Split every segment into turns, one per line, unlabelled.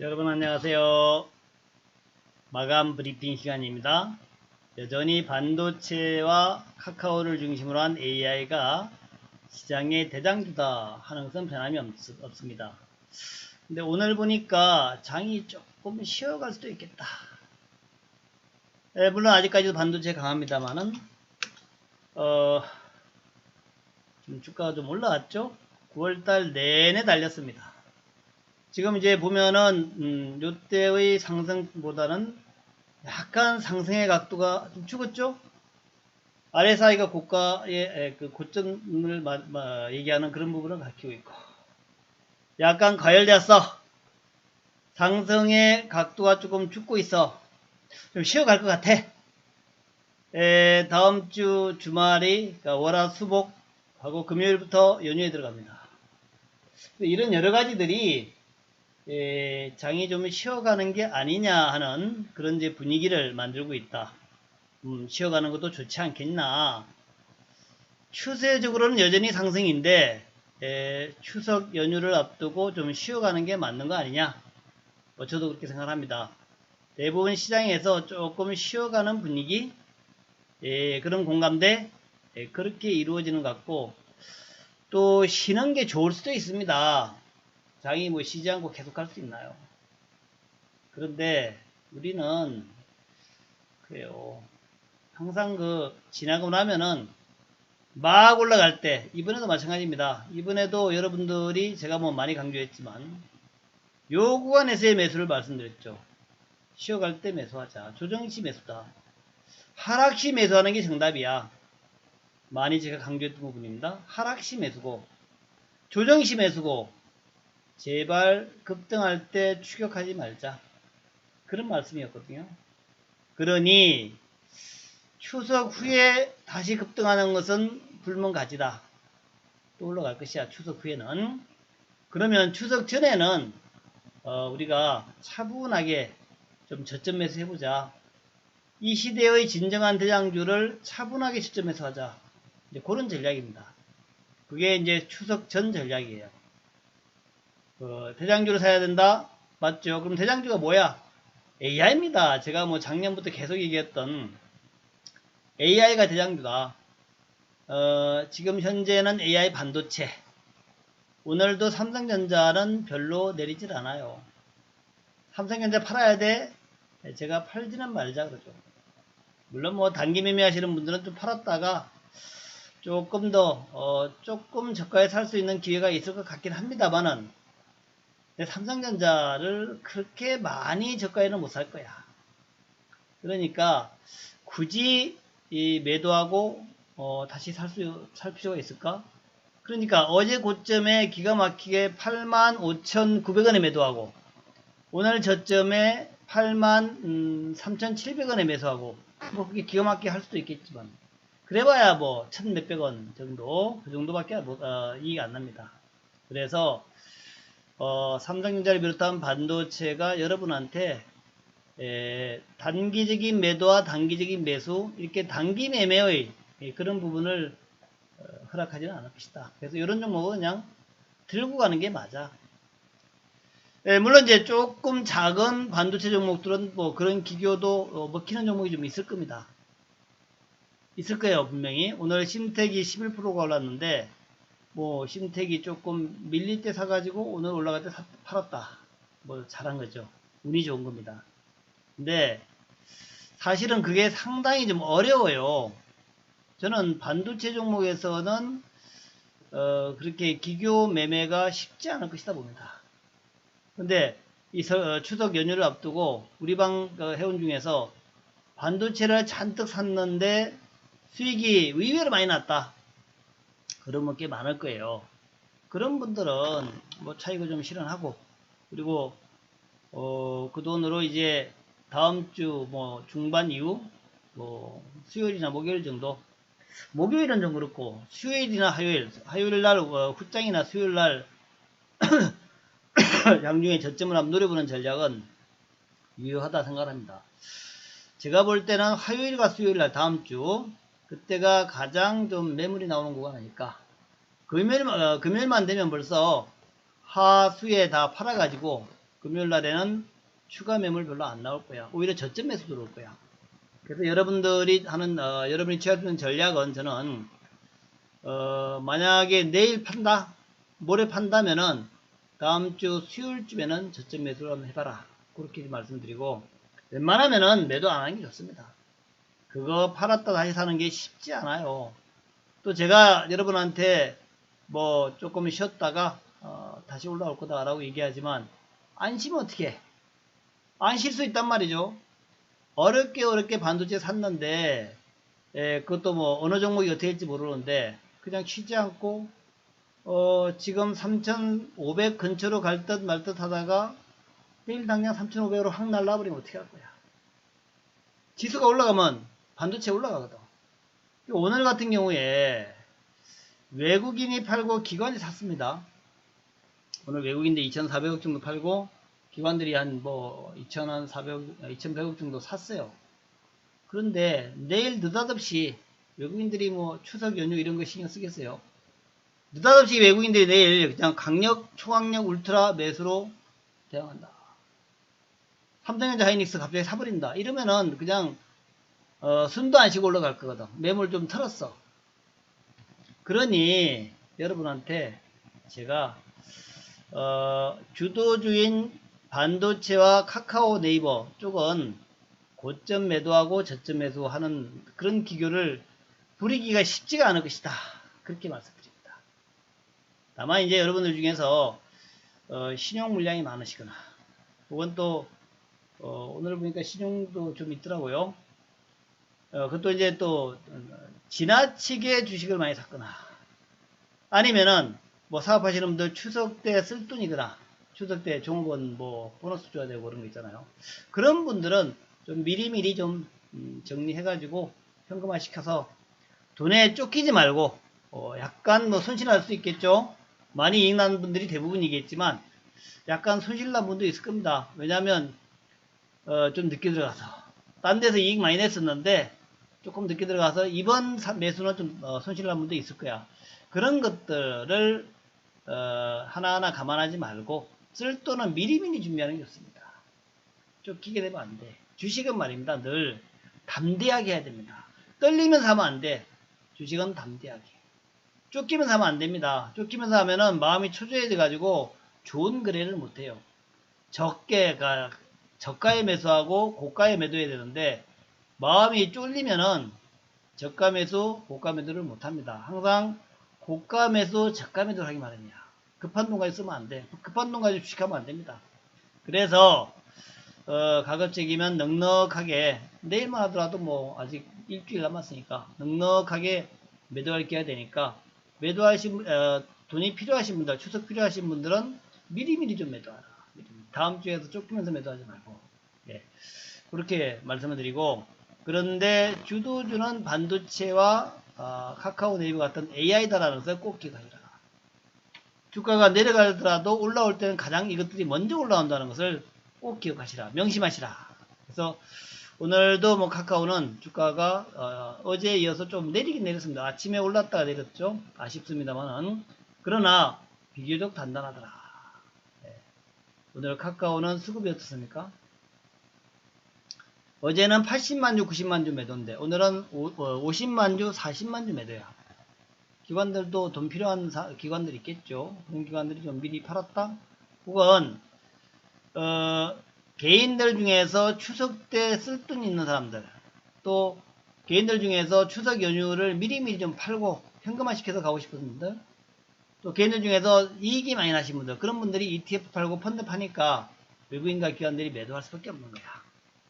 여러분 안녕하세요. 마감 브리핑 시간입니다. 여전히 반도체와 카카오를 중심으로 한 AI가 시장의 대장주다 하는 것은 변함이 없, 없습니다. 근데 오늘 보니까 장이 조금 쉬어갈 수도 있겠다. 예, 물론 아직까지도 반도체 강합니다만은 어, 지금 주가가 좀 올라왔죠? 9월달 내내 달렸습니다. 지금 이제 보면은 음, 요때의 상승보다는 약간 상승의 각도가 좀 죽었죠? RSI가 고가의 에, 그 고점을 마- 마- 얘기하는 그런 부분을 가리키고 있고 약간 과열되었어. 상승의 각도가 조금 죽고 있어. 좀 쉬어갈 것 같아. 에, 다음 주 주말이 그러니까 월화수목하고 금요일부터 연휴에 들어갑니다. 이런 여러 가지들이 에, 장이 좀 쉬어가는 게 아니냐 하는 그런 이제 분위기를 만들고 있다. 음, 쉬어가는 것도 좋지 않겠나. 추세적으로는 여전히 상승인데 에, 추석 연휴를 앞두고 좀 쉬어가는 게 맞는 거 아니냐. 뭐 저도 그렇게 생각합니다. 대부분 시장에서 조금 쉬어가는 분위기 에, 그런 공감대 에, 그렇게 이루어지는 것 같고 또 쉬는 게 좋을 수도 있습니다. 장이 뭐 쉬지 않고 계속 할 수 있나요? 그런데 우리는 그래요. 항상 그 지나고 나면은 막 올라갈 때 이번에도 마찬가지입니다. 이번에도 여러분들이 제가 뭐 많이 강조했지만 요 구간에서의 매수를 말씀드렸죠. 쉬어갈 때 매수하자. 조정시 매수다. 하락시 매수하는 게 정답이야. 많이 제가 강조했던 부분입니다. 하락시 매수고 조정시 매수고 제발 급등할 때 추격하지 말자. 그런 말씀이었거든요. 그러니 추석 후에 다시 급등하는 것은 불문가지다. 또 올라갈 것이야. 추석 후에는. 그러면 추석 전에는 어, 우리가 차분하게 좀 저점에서 해보자. 이 시대의 진정한 대장주를 차분하게 저점에서 하자. 이제 그런 전략입니다. 그게 이제 추석 전 전략이에요. 어, 대장주를 사야 된다? 맞죠? 그럼 대장주가 뭐야? AI입니다. 제가 뭐 작년부터 계속 얘기했던 AI가 대장주다. 어, 지금 현재는 AI 반도체. 오늘도 삼성전자는 별로 내리질 않아요. 삼성전자 팔아야 돼? 네, 제가 팔지는 말자 그러죠. 물론 뭐 단기 매매 하시는 분들은 좀 팔았다가 조금 더, 어, 조금 저가에 살 수 있는 기회가 있을 것 같긴 합니다만은 삼성전자를 그렇게 많이 저가에는 못 살 거야. 그러니까 굳이 이 매도하고 어, 다시 살 수, 살 필요가 있을까? 그러니까 어제 고점에 기가 막히게 85,900원에 매도하고 오늘 저점에 83,700원에 매수하고 뭐 그게 기가 막히게 할 수도 있겠지만 그래봐야 뭐 천 몇백 원 정도 그 정도밖에 못, 어, 이익 안 납니다. 그래서 어, 삼성전자를 비롯한 반도체가 여러분한테 에, 단기적인 매도와 단기적인 매수 이렇게 단기 매매의 예, 그런 부분을 어, 허락하지는 않을 것이다. 그래서 이런 종목은 그냥 들고 가는 게 맞아. 예, 물론 이제 조금 작은 반도체 종목들은 뭐 그런 기교도 어, 먹히는 종목이 좀 있을 겁니다. 있을 거예요, 분명히. 오늘 심택이 11%가 올랐는데 뭐 심택이 조금 밀릴 때 사가지고 오늘 올라갈 때 사- 팔았다. 뭐 잘한 거죠. 운이 좋은 겁니다. 근데 사실은 그게 상당히 좀 어려워요. 저는 반도체 종목에서는 어, 그렇게 기교 매매가 쉽지 않을 것이다 봅니다. 근데 이 서- 어, 추석 연휴를 앞두고 우리 방 어, 회원 중에서 반도체를 잔뜩 샀는데 수익이 의외로 많이 났다. 그런 분꽤 많을 거예요. 그런 분들은 뭐 차익을 좀 실현하고 그리고 어, 그 돈으로 이제 다음 주 뭐 중반 이후 뭐 수요일이나 목요일 정도 목요일은 좀 그렇고 수요일이나 화요일 화요일 날 어, 후장이나 수요일 날 양중에 저점을 한번 노려보는 전략은 유효하다 생각합니다. 제가 볼 때는 화요일과 수요일 날 다음 주 그때가 가장 좀 매물이 나오는 구간 아닐까. 금요일, 어, 금요일만 되면 벌써 하수에 다 팔아가지고 금요일 날에는 추가 매물 별로 안 나올 거야. 오히려 저점 매수 들어올 거야. 그래서 여러분들이 하는 어, 여러분이 있는 전략은 저는 어, 만약에 내일 판다, 모레 판다면은 다음 주 수요일쯤에는 저점 매수를 한번 해봐라. 그렇게 말씀드리고 웬만하면은 매도 안 하는 게 좋습니다. 그거 팔았다 다시 사는 게 쉽지 않아요. 또 제가 여러분한테 뭐 조금 쉬었다가 어, 다시 올라올 거다라고 얘기하지만 안 쉬면 어떻게? 안 쉴 수 있단 말이죠. 어렵게 어렵게 반도체 샀는데 예, 그것도 뭐 어느 종목이 어떻게 될지 모르는데 그냥 쉬지 않고 어, 지금 3,500 근처로 갈 듯 말 듯 하다가 내일 당장 3,500으로 확 날라버리면 어떻게 할 거야? 지수가 올라가면 반도체 올라가거든. 오늘 같은 경우에 외국인이 팔고 기관이 샀습니다. 오늘 외국인들 2,400억 정도 팔고 기관들이 한 뭐 2,400, 2,100억 정도 샀어요. 그런데 내일 느닷없이 외국인들이 뭐 추석 연휴 이런 거 신경 쓰겠어요. 느닷없이 외국인들이 내일 그냥 강력, 초강력 울트라 매수로 대응한다. 삼성전자 하이닉스 갑자기 사버린다. 이러면은 그냥 어, 숨도 안 쉬고 올라갈 거거든. 매물 좀 털었어. 그러니 여러분한테 제가 어, 주도주인 반도체와 카카오 네이버 쪽은 고점 매도하고 저점 매수하는 그런 기교를 부리기가 쉽지가 않을 것이다. 그렇게 말씀드립니다. 다만 이제 여러분들 중에서 어, 신용 물량이 많으시거나 혹은 또 어, 오늘 보니까 신용도 좀 있더라고요. 어, 그것도 이제 또 지나치게 주식을 많이 샀거나 아니면은 뭐 사업하시는 분들 추석 때 쓸 돈이거나 추석 때 종업원 뭐 보너스 줘야 되고 그런 거 있잖아요. 그런 분들은 좀 미리미리 좀 음, 정리해가지고 현금화 시켜서 돈에 쫓기지 말고 어, 약간 뭐 손실할 수 있겠죠. 많이 이익 나는 분들이 대부분이겠지만 약간 손실 난 분도 있을 겁니다. 왜냐하면 어, 좀 늦게 들어가서 딴 데서 이익 많이 냈었는데 조금 늦게 들어가서 이번 매수는 좀 어, 손실 난 분도 있을 거야. 그런 것들을 어, 하나하나 감안하지 말고 쓸 돈은 미리미리 준비하는 게 좋습니다. 쫓기게 되면 안 돼. 주식은 말입니다. 늘 담대하게 해야 됩니다. 떨리면서 하면 안 돼. 주식은 담대하게. 쫓기면서 하면 안 됩니다. 쫓기면서 하면은 마음이 초조해져 가지고 좋은 거래를 못 해요. 적게가 저가에 매수하고 고가에 매도해야 되는데 마음이 쫄리면은 저가 매수, 고가 매도를 못 합니다. 항상 고가 매수, 저가 매도를 하기 마련이야. 급한 돈 가지고 쓰면 안 돼. 급한 돈 가지고 주식하면 안 됩니다. 그래서 어, 가급적이면 넉넉하게 내일만 하더라도 뭐 아직 일주일 남았으니까 넉넉하게 매도할 게 해야 되니까 매도하신 어, 돈이 필요하신 분들 추석 필요하신 분들은 미리미리 좀 매도하라. 다음 주에도 쫓기면서 매도하지 말고 예. 그렇게 말씀을 드리고 그런데 주도주는 반도체와 어, 카카오 네이버 같은 AI다라는 것을 꼭 기억하시라. 주가가 내려가더라도 올라올 때는 가장 이것들이 먼저 올라온다는 것을 꼭 기억하시라. 명심하시라. 그래서 오늘도 뭐 카카오는 주가가 어, 제에 이어서 좀 내리긴 내렸습니다. 아침에 올랐다가 내렸죠. 아쉽습니다만은 그러나 비교적 단단하더라. 네. 오늘 카카오는 수급이 어떻습니까? 어제는 80만 주, 90만 주 매도인데 오늘은 50만 어, 주, 40만 주 매도야. 기관들도 돈 필요한 사, 기관들 있겠죠. 그런 기관들이 좀 미리 팔았다. 혹은 어, 개인들 중에서 추석 때 쓸 돈 있는 사람들 또 개인들 중에서 추석 연휴를 미리미리 좀 팔고 현금화 시켜서 가고 싶은 분들 또 개인들 중에서 이익이 많이 나신 분들 그런 분들이 ETF 팔고 펀드 파니까 외국인과 기관들이 매도할 수밖에 없는 거야.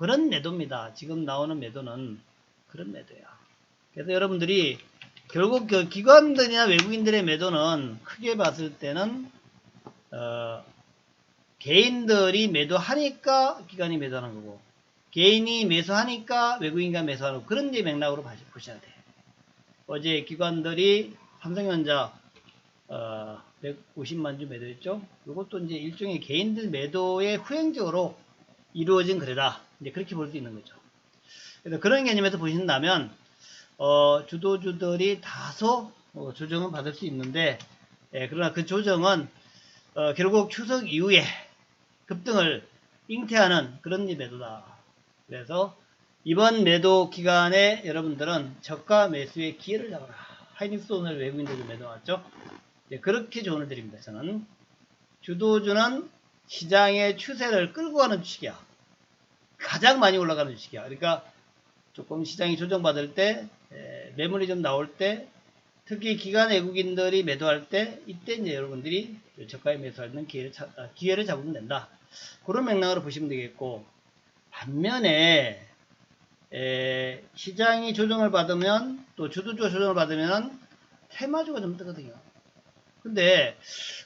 그런 매도입니다. 지금 나오는 매도는 그런 매도야. 그래서 여러분들이 결국 그 기관들이나 외국인들의 매도는 크게 봤을 때는 어, 개인들이 매도하니까 기관이 매도하는 거고 개인이 매수하니까 외국인과 매수하는 그런 데 맥락으로 보셔야 돼. 어제 기관들이 삼성전자 어, 150만 주 매도했죠. 이것도 이제 일종의 개인들 매도의 후행적으로 이루어진 거래다. 이제 그렇게 볼 수 있는 거죠. 그래서 그런 개념에서 보신다면 어, 주도주들이 다소 어, 조정은 받을 수 있는데 예, 그러나 그 조정은 어, 결국 추석 이후에 급등을 잉태하는 그런 매도다. 그래서 이번 매도 기간에 여러분들은 저가 매수의 기회를 잡아라. 하이닉스 오늘 외국인들도 매도 왔죠. 네, 그렇게 조언을 드립니다. 저는 주도주는 시장의 추세를 끌고 가는 주식이야. 가장 많이 올라가는 주식이야. 그러니까 조금 시장이 조정받을 때 에, 매물이 좀 나올 때 특히 기관 외국인들이 매도할 때 이때 이제 여러분들이 저가에 매수하는 기회를, 차- 아, 기회를 잡으면 된다. 그런 맥락으로 보시면 되겠고 반면에 에, 시장이 조정을 받으면 또 주도주가 조정을 받으면 테마주가 좀 뜨거든요. 근데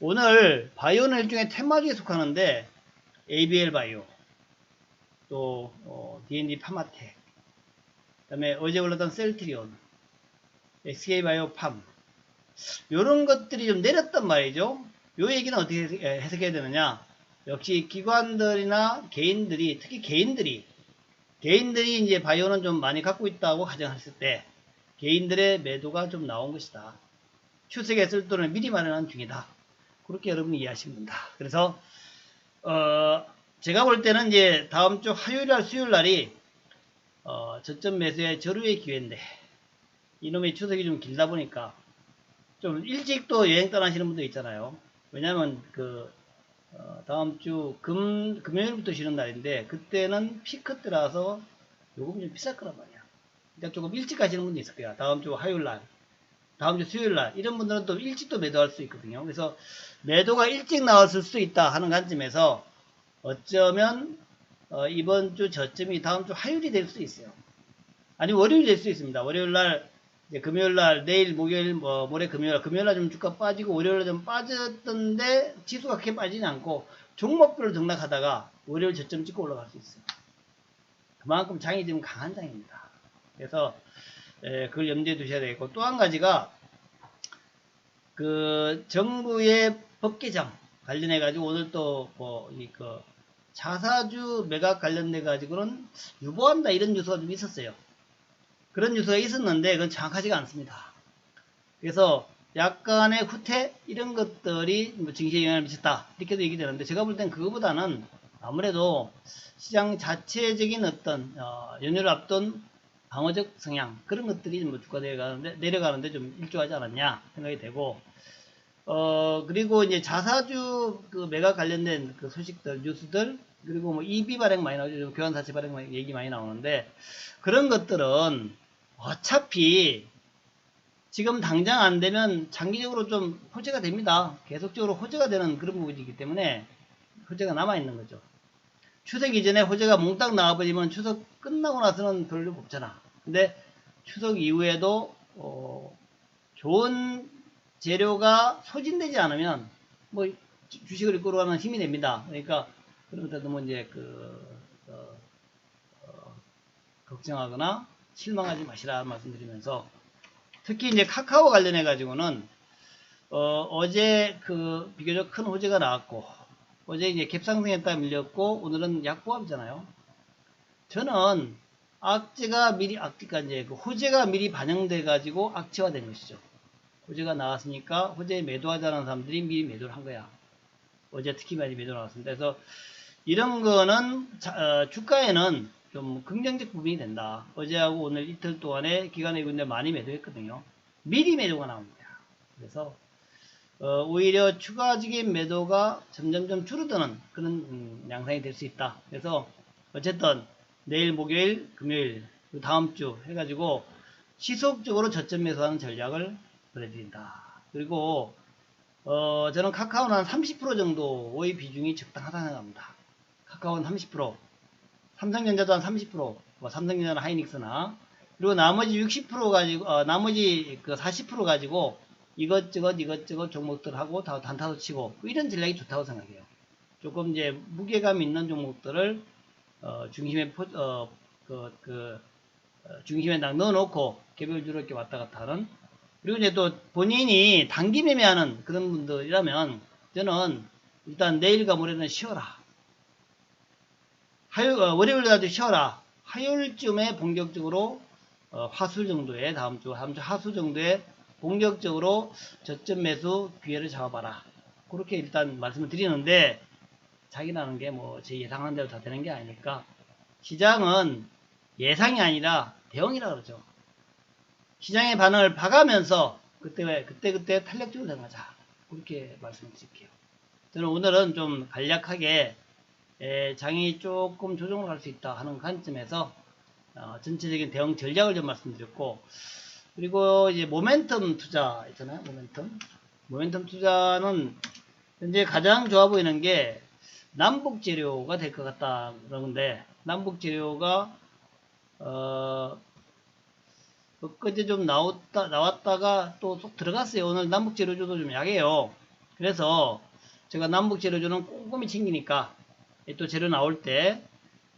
오늘 바이오는 일종의 테마주에 속하는데 ABL 바이오 또 어, D&D 파마텍 그다음에 어제 올랐던 셀트리온 SK 바이오 팜 이런 것들이 좀 내렸단 말이죠. 요 얘기는 어떻게 해석- 에, 해석해야 되느냐? 역시 기관들이나 개인들이 특히 개인들이 개인들이 이제 바이오는 좀 많이 갖고 있다고 가정했을 때 개인들의 매도가 좀 나온 것이다. 추석에 쓸 돈을 미리 마련한 중이다. 그렇게 여러분이 이해하시면 된다. 그래서 어, 제가 볼 때는 이제 다음 주 화요일 날 수요일 날이 어, 저점 매수의 저루의 기회인데 이놈의 추석이 좀 길다 보니까 좀 일찍 또 여행 떠나시는 분도 있잖아요. 왜냐면 그 어, 다음 주 금, 금요일부터 쉬는 날인데 그때는 피크 때라서 요금이 좀 비쌀 거란 말이야. 그러니까 조금 일찍 가시는 분도 있을 거야. 다음 주 화요일 날. 다음 주 수요일 날 이런 분들은 또 일찍 또 매도할 수 있거든요. 그래서 매도가 일찍 나왔을 수 있다 하는 관점에서 어쩌면 어, 이번 주 저점이 다음 주 화요일이 될 수 있어요. 아니 월요일이 될 수 있습니다. 월요일 날 금요일 날 내일 목요일 뭐 모레 금요일 날 금요일 날 좀 주가 빠지고 월요일 날 좀 빠졌던데 지수가 그렇게 빠지지 않고 종목별로 등락하다가 월요일 저점 찍고 올라갈 수 있어요. 그만큼 장이 지금 강한 장입니다. 그래서 에, 그걸 염두에 두셔야 되겠고 또 한 가지가 그 정부의 법 개정 관련해 가지고 오늘 또뭐이그 자사주 매각 관련돼 가지고는 유보한다 이런 뉴스가 좀 있었어요. 그런 뉴스가 있었는데 그건 정확하지가 않습니다. 그래서 약간의 후퇴 이런 것들이 뭐 증시에 영향을 미쳤다 이렇게도 얘기되는데 제가 볼 땐 그거보다는 아무래도 시장 자체적인 어떤 어, 연휴를 앞둔 방어적 성향 그런 것들이 뭐 주가 내려가는데 내려가는데 좀 일조하지 않았냐 생각이 되고 어 그리고 이제 자사주 그 매각 관련된 그 소식들 뉴스들 그리고 뭐 EB 발행 많이 나오죠 교환 사채 발행 얘기 많이 나오는데 그런 것들은 어차피 지금 당장 안 되면 장기적으로 좀 호재가 됩니다. 계속적으로 호재가 되는 그런 부분이기 때문에 호재가 남아 있는 거죠. 추석 이전에 호재가 몽땅 나와버리면 추석 끝나고 나서는 별로 없잖아. 근데 추석 이후에도 어, 좋은 재료가 소진되지 않으면 뭐 주- 주식을 이끌어가는 힘이 됩니다. 그러니까 그러면서 너무 이제 그 어, 어, 걱정하거나 실망하지 마시라 말씀드리면서 특히 이제 카카오 관련해 가지고는 어, 제그 비교적 큰 호재가 나왔고 어제 이제 갭상승했다 밀렸고 오늘은 약보합이잖아요. 저는 악재가 미리 악재가 이제 그 호재가 미리 반영돼 가지고 악재화된 것이죠. 호재가 나왔으니까 호재에 매도하자는 사람들이 미리 매도를 한 거야. 어제 특히 많이 매도 나왔습니다. 그래서 이런 거는 자- 어, 주가에는 좀 긍정적 부분이 된다. 어제하고 오늘 이틀 동안에 기관의 군대 많이 매도했거든요. 미리 매도가 나옵니다. 그래서 어, 오히려 추가적인 매도가 점점점 줄어드는 그런 음, 양상이 될 수 있다. 그래서 어쨌든 내일 목요일, 금요일, 그리고 다음 주 해가지고 지속적으로 저점 매수하는 전략을 보내드린다. 그리고 어, 저는 카카오는 한 30% 정도의 비중이 적당하다고 생각합니다. 카카오는 30%, 삼성전자도 한 30%, 뭐 삼성전자나 하이닉스나 그리고 나머지 60% 가지고 어, 나머지 그 40% 가지고 이것저것 이것저것 종목들하고 다 단타도 치고 이런 전략이 좋다고 생각해요. 조금 이제 무게감 있는 종목들을 어, 중심에 포, 어, 그, 그, 어, 중심에 딱 넣어놓고 개별주로 이렇게 왔다 갔다 하는 그리고 이제 또 본인이 단기 매매하는 그런 분들이라면 저는 일단 내일과 모레는 쉬어라. 화요, 어, 월요일 가도 쉬어라. 화요일쯤에 본격적으로 어, 화수 정도에 다음 주, 다음 주 하수 정도에 본격적으로 저점 매수 기회를 잡아봐라. 그렇게 일단 말씀을 드리는데 자기라는 게 뭐 제 예상한 대로 다 되는 게 아니니까 시장은 예상이 아니라 대응이라 그러죠. 시장의 반응을 봐가면서 그때 그때 그때 탄력적으로 대응하자 그렇게 말씀드릴게요. 저는 오늘은 좀 간략하게 에, 장이 조금 조정을 할 수 있다 하는 관점에서 어, 전체적인 대응 전략을 좀 말씀드렸고 그리고 이제 모멘텀 투자 있잖아요. 모멘텀. 모멘텀 투자는 현재 가장 좋아 보이는 게 남북 재료가 될 것 같다 그러는데 남북 재료가 어 엊그제 좀 나왔다 나왔다가 또 쏙 들어갔어요. 오늘 남북 재료주도 좀 약해요. 그래서 제가 남북 재료주는 꼼꼼히 챙기니까 또 재료 나올 때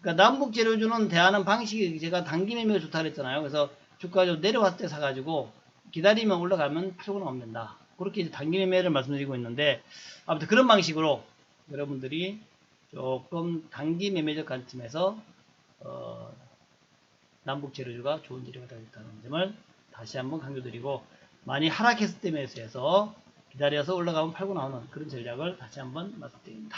그러니까 남북 재료주는 대하는 방식이 제가 단기 매매가 좋다 그랬잖아요. 그래서 주가가 좀 내려왔을 때 사가지고 기다리면 올라가면 팔고는 없는다. 그렇게 이제 단기 매매를 말씀드리고 있는데 아무튼 그런 방식으로 여러분들이 조금 단기 매매적 관점에서 어, 남북 재료주가 좋은 재료가 되겠다는 점을 다시 한번 강조드리고 많이 하락했을 때 매수해서 기다려서 올라가면 팔고 나오는 그런 전략을 다시 한번 말씀드립니다.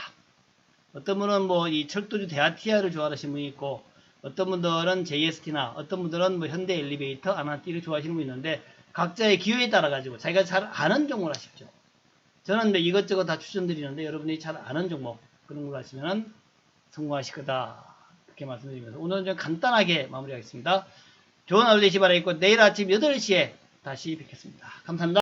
어떤 분은 뭐 이 철도주 대아티아를 좋아하시는 분이 있고 어떤 분들은 JST나 어떤 분들은 뭐 현대 엘리베이터, 아나티를 좋아하시는 분이 있는데 각자의 기호에 따라 가지고 자기가 잘 아는 종목을 하십시오. 저는 뭐 이것저것 다 추천드리는데 여러분이 잘 아는 종목 그런 걸 하시면은 성공하실 거다. 그렇게 말씀드리면서 오늘은 좀 간단하게 마무리하겠습니다. 좋은 하루 되시 바라겠고 내일 아침 8시에 다시 뵙겠습니다. 감사합니다.